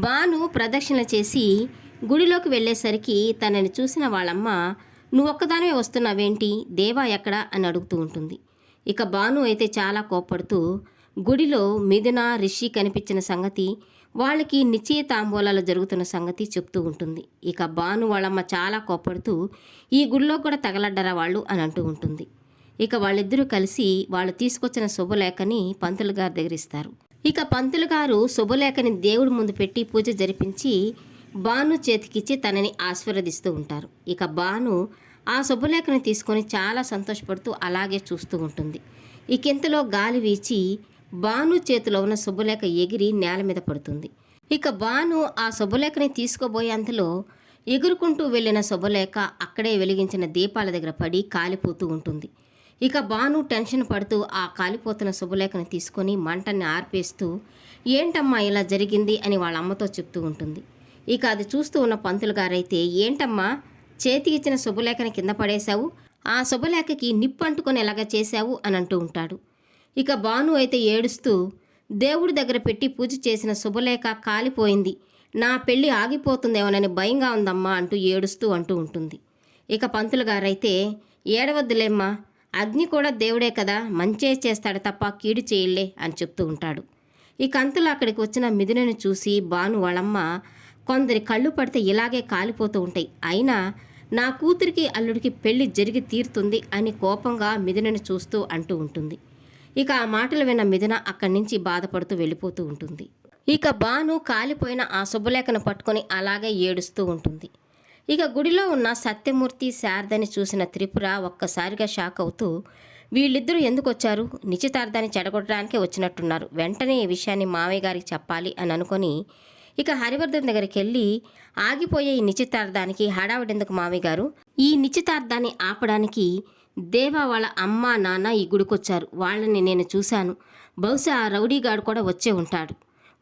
బాను ప్రదక్షిణ చేసి గుడిలోకి వెళ్ళేసరికి తనని చూసిన వాళ్ళమ్మ నువ్వు ఒక్కదానమే వస్తున్నావేంటి? దేవా ఎక్కడా? అని అడుగుతూ ఉంటుంది. ఇక బాను అయితే చాలా కోప్పడుతూ గుడిలో మిథున రిషి కనిపించిన సంగతి వాళ్ళకి నిశ్చయతాంబూలాలు జరుగుతున్న సంగతి చెప్తూ ఉంటుంది. ఇక బాను వాళ్ళమ్మ చాలా కోప్పడుతూ ఈ గుడిలో కూడా తగలడ్డరా వాళ్ళు? అని అంటూ ఉంటుంది. ఇక వాళ్ళిద్దరూ కలిసి వాళ్ళు తీసుకొచ్చిన శుభలేఖని పంతులు గారి దగ్గర ఇస్తారు. ఇక పంతులు గారు శుభలేఖని దేవుడి ముందు పెట్టి పూజ జరిపించి బాను చేతికిచ్చి తనని ఆశీర్వదిస్తూ ఉంటారు. ఇక బాను ఆ శుభలేఖని తీసుకొని చాలా సంతోషపడుతూ అలాగే చూస్తూ ఉంటుంది. ఇకెంతలో గాలి వీచి బాను చేతిలో ఉన్న శుభలేఖ ఎగిరి నేల మీద పడుతుంది. ఇక బాను ఆ శుభలేఖని తీసుకోబోయేంతలో ఎగురుకుంటూ వెళ్ళిన శుభలేఖ అక్కడే వెలిగించిన దీపాల దగ్గర పడి కాలిపోతూ ఉంటుంది. ఇక బాను టెన్షన్ పడుతూ ఆ కాలిపోతున్న శుభలేఖను తీసుకొని మంటని ఆర్పేస్తూ ఏంటమ్మా ఇలా జరిగింది? అని వాళ్ళ అమ్మతో చెప్తూ ఉంటుంది. ఇక అది చూస్తూ ఉన్న పంతులు గారైతే ఏంటమ్మా? చేతికి ఇచ్చిన శుభలేఖను కింద పడేశావు? ఆ శుభలేఖకి నిప్పు అంటుకొని ఎలాగ చేశావు? అని అంటూ ఉంటాడు. ఇక బాను అయితే ఏడుస్తూ దేవుడి దగ్గర పెట్టి పూజ చేసిన శుభలేఖ కాలిపోయింది. నా పెళ్ళి ఆగిపోతుందేమోనని భయంగా ఉందమ్మా అంటూ ఏడుస్తూ అంటూ ఉంటుంది. ఇక పంతులు గారైతే ఏడవద్దులేమ్మా. అగ్ని కూడా దేవుడే కదా మంచే చేస్తాడు తప్ప కీడు చేయలే అని చెప్తూ ఉంటాడు. ఈ కంతులు అక్కడికి వచ్చిన మిథునని చూసి బాను వాళ్ళమ్మ కొందరి కళ్ళు పడితే ఇలాగే కాలిపోతూ ఉంటాయి. అయినా నా కూతురికి అల్లుడికి పెళ్ళి జరిగి తీరుతుంది అని కోపంగా మిథునని చూస్తూ అంటూ ఉంటుంది. ఇక ఆ మాటలు విన్న మిథున అక్కడి నుంచి బాధపడుతూ వెళ్ళిపోతూ ఉంటుంది. ఇక బాను కాలిపోయిన ఆ శుభలేఖను పట్టుకొని అలాగే ఏడుస్తూ ఉంటుంది. ఇక గుడిలో ఉన్న సత్యమూర్తి శారదని చూసిన త్రిపుర ఒక్కసారిగా షాక్ అవుతూ వీళ్ళిద్దరూ ఎందుకు వచ్చారు నిశ్చితార్థాన్ని చెడగొట్టడానికే వచ్చినట్టున్నారు. వెంటనే ఈ విషయాన్ని మావయ్య గారికి చెప్పాలి అని అనుకొని ఇక హరివర్ధన్ దగ్గరికి వెళ్ళి ఆగిపోయే ఈ నిశ్చితార్థానికి హడావిడెందుకు మావయ్య గారు? ఈ నిశ్చితార్థాన్ని ఆపడానికి దేవా వాళ్ళ అమ్మ నాన్న ఈ గుడికొచ్చారు. వాళ్ళని నేను చూశాను. బహుశా ఆ రౌడీగాడు కూడా వచ్చే ఉంటాడు.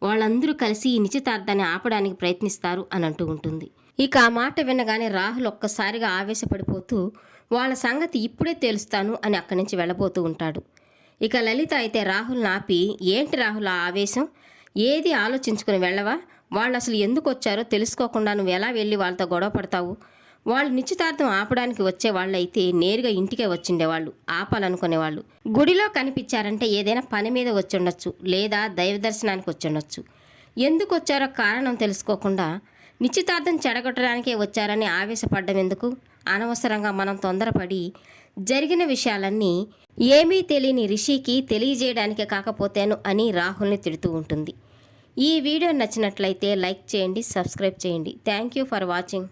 వాళ్ళందరూ కలిసి ఈ నిశ్చితార్థాన్ని ఆపడానికి ప్రయత్నిస్తారు అని అంటూ ఉంటుంది. ఇక ఆ మాట వినగానే రాహుల్ ఒక్కసారిగా ఆవేశపడిపోతూ వాళ్ళ సంగతి ఇప్పుడే తెలుస్తాను అని అక్కడి నుంచి వెళ్ళబోతూ ఉంటాడు. ఇక లలిత అయితే రాహుల్ని ఆపి ఏంటి రాహుల్ ఆ ఆవేశం? ఏది ఆలోచించుకుని వెళ్ళవా? వాళ్ళు అసలు ఎందుకు వచ్చారో తెలుసుకోకుండా నువ్వు ఎలా వెళ్ళి వాళ్ళతో గొడవ పడతావు? వాళ్ళు నిశ్చితార్థం ఆపడానికి వచ్చే వాళ్ళైతే నేరుగా ఇంటికే వచ్చిండేవాళ్ళు ఆపాలనుకునేవాళ్ళు. గుడిలో కనిపించారంటే ఏదైనా పని మీద వచ్చుండొచ్చు లేదా దైవ దర్శనానికి వచ్చుండొచ్చు. ఎందుకు వచ్చారో కారణం తెలుసుకోకుండా నిశ్చితార్థం చెడగొట్టడానికే వచ్చారని ఆవేశపడ్డం ఎందుకు? అనవసరంగా మనం తొందరపడి జరిగిన విషయాలన్నీ ఏమీ తెలియని రిషికి తెలియజేయడానికే కాకపోతేను అని రాహుల్ని తిడుతూ ఉంటుంది. ఈ వీడియో నచ్చినట్లయితే లైక్ చేయండి సబ్స్క్రైబ్ చేయండి. Thank you for watching.